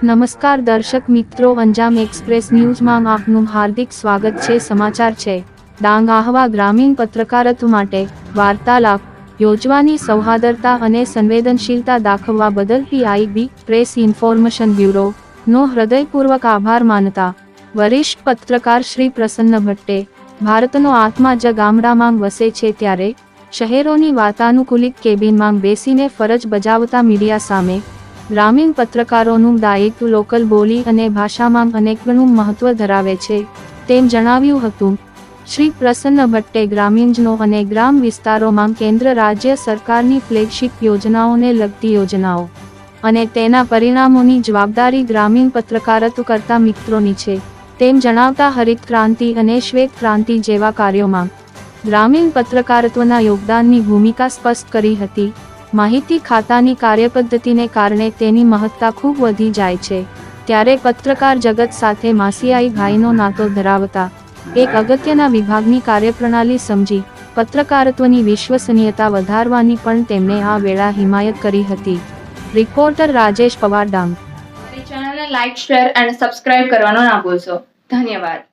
નમસ્કાર દર્શક મિત્રો, અંજામ એક્સપ્રેસ ન્યૂઝમાં આપનું હાર્દિક સ્વાગત છે. સમાચાર છે. ડાંગ આહવા ગ્રામીણ પત્રકારત્વ માટે વાર્તાલાપ, યોજવાની સૌહાર્દતા અને સંવેદનશીલતા દાખવવા બદલ પીઆઈબી પ્રેસ ઇન્ફોર્મેશન બ્યુરો નો હૃદયપૂર્વક આભાર માનતા વરિષ્ઠ પત્રકાર શ્રી પ્રસન્ન ભટ્ટે ભારતનો આત્મા જ ગામડામાં વસે છે ત્યારે શહેરોની વાતાનુકૂલિત કેબિનમાં બેસીને ફરજ બજાવતા મીડિયા સામે ગ્રામીણ પત્રકારોનું દાયિત્વ લોકલ બોલી અને ભાષામાં અનેકગણું મહત્વ ધરાવે છે, તેમ જણાવ્યું હતું. શ્રી પ્રસન્ન ભટ્ટે ગ્રામીણજનો અને ગ્રામ વિસ્તારોમાં કેન્દ્ર રાજ્ય સરકારની ફ્લેગશિપ યોજનાઓને લગતી યોજનાઓ અને તેના પરિણામોની જવાબદારી ગ્રામીણ પત્રકારત્વ કરતા મિત્રોની છે, તેમ જણાવતા હરિત ક્રાંતિ અને શ્વેત ક્રાંતિ જેવા કાર્યોમાં ગ્રામીણ પત્રકારત્વના યોગદાનની ભૂમિકા સ્પષ્ટ કરી હતી. માહિતી ખાતાની કાર્યપદ્ધતિને કારણે તેની મહત્તા ખૂબ વધી જાય છે. ત્યારે પત્રકાર જગત સાથે માસિયાઈ ભાઈનો નાતો ધરાવતા, એક અગત્યના વિભાગની કાર્યપ્રણાલી સમજી, પત્રકારત્વની વિશ્વસનીયતા વધારવાની પણ તેમણે આ વેળા હિમાયત કરી હતી. રિપોર્ટર રાજેશ પવાર ડાંગ ચેનલને લાઇક શેર અને સબસ્ક્રાઇબ કરવાનો ના ભૂલશો. ધન્યવાદ.